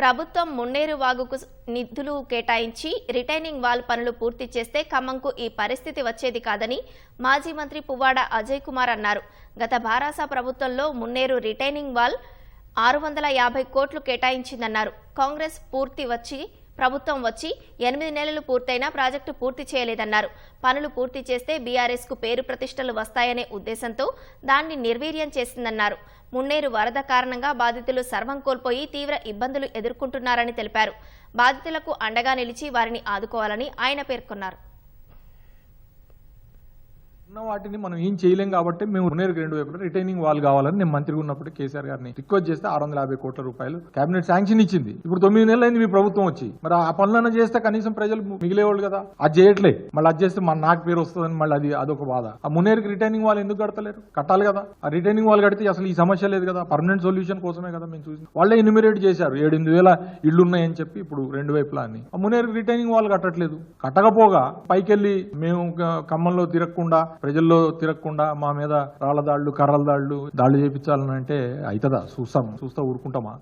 ప్రభుత్వం మున్నేరు వాగుకు నిధులు కేటాయించి రిటైనింగ్ వాల్ పనులు పూర్తి చేస్తే ఖమ్మంకు ఈ పరిస్థితి వచ్చేది కాదని మాజీ మంత్రి పువ్వాడ అజయ్ కుమార్ అన్నారు. గత భారాస ప్రభుత్వంలో మున్నేరు రిటైనింగ్ వాల్ ఆరు వందల యాభై కోట్లు కేటాయించిందన్నారు. కాంగ్రెస్ పూర్తి వచ్చి ప్రభుత్వం వచ్చి ఎనిమిది నెలలు పూర్తయినా ప్రాజెక్టు పూర్తి చేయలేదన్నారు. పనులు పూర్తి చేస్తే బీఆర్ఎస్కు పేరు ప్రతిష్టలు వస్తాయనే ఉద్దేశంతో దాన్ని నిర్వీర్యం చేసిందన్నారు. మున్నేరు వరద కారణంగా బాధితులు సర్వం కోల్పోయి తీవ్ర ఇబ్బందులు ఎదుర్కొంటున్నారని తెలిపారు. బాధితులకు అండగా నిలిచి వారిని ఆదుకోవాలని ఆయన పేర్కొన్నారు. ఉన్న వాటిని మనం ఏం చేయలేం కాబట్టి మేము మున్నేరుకి రెండు వైపులా రిటైనింగ్ వాల్ కావాలని నేను మంత్రిగా ఉన్నప్పుడు కేసీఆర్ గారిని రిక్వెస్ట్ చేస్తే ఆరు వందల యాభై కోట్ల రూపాయలు కేబినెట్ శాంక్షన్ ఇచ్చింది. ఇప్పుడు తొమ్మిది నెలలు అయింది మీ ప్రభుత్వం వచ్చి. మరి ఆ పనులను చేస్తే కనీసం ప్రజలు మిగిలేవాళ్ళు కదా. అది చేయట్లే. మళ్ళీ అది చేస్తే మన నాకు పేరు వస్తుందని మళ్ళీ అది అదొక బాధ. ఆ మున్నేరుకి రిటైనింగ్ వాల్ ఎందుకు కడతలేరు? కట్టాలి కదా. ఆ రిటైనింగ్ వాల్ కడితే అసలు ఈ సమస్య లేదు కదా. పర్మనెంట్ సొల్యూషన్ కోసమే కదా మేము చూసి వాళ్ళే ఎన్యూమిరేట్ చేశారు. ఏడెనిమిది వేల ఇళ్ళు ఉన్నాయని చెప్పి ఇప్పుడు రెండు వైపులా అని. ఆ మున్నేరుకి రిటైనింగ్ వాల్ కట్టట్లేదు. కట్టకపోగా పైకెళ్ళి మేము క- ఖమ్మంలో తిరగకుండా ప్రజల్లో తిరగకుండా మా మీద రాళ్ళ దాళ్ళు కర్రల దాళ్ళు దాళ్ళు చేపించాలని అంటే అవుతుందా? చూస్తాం. చూస్తా ఊరుకుంటామా?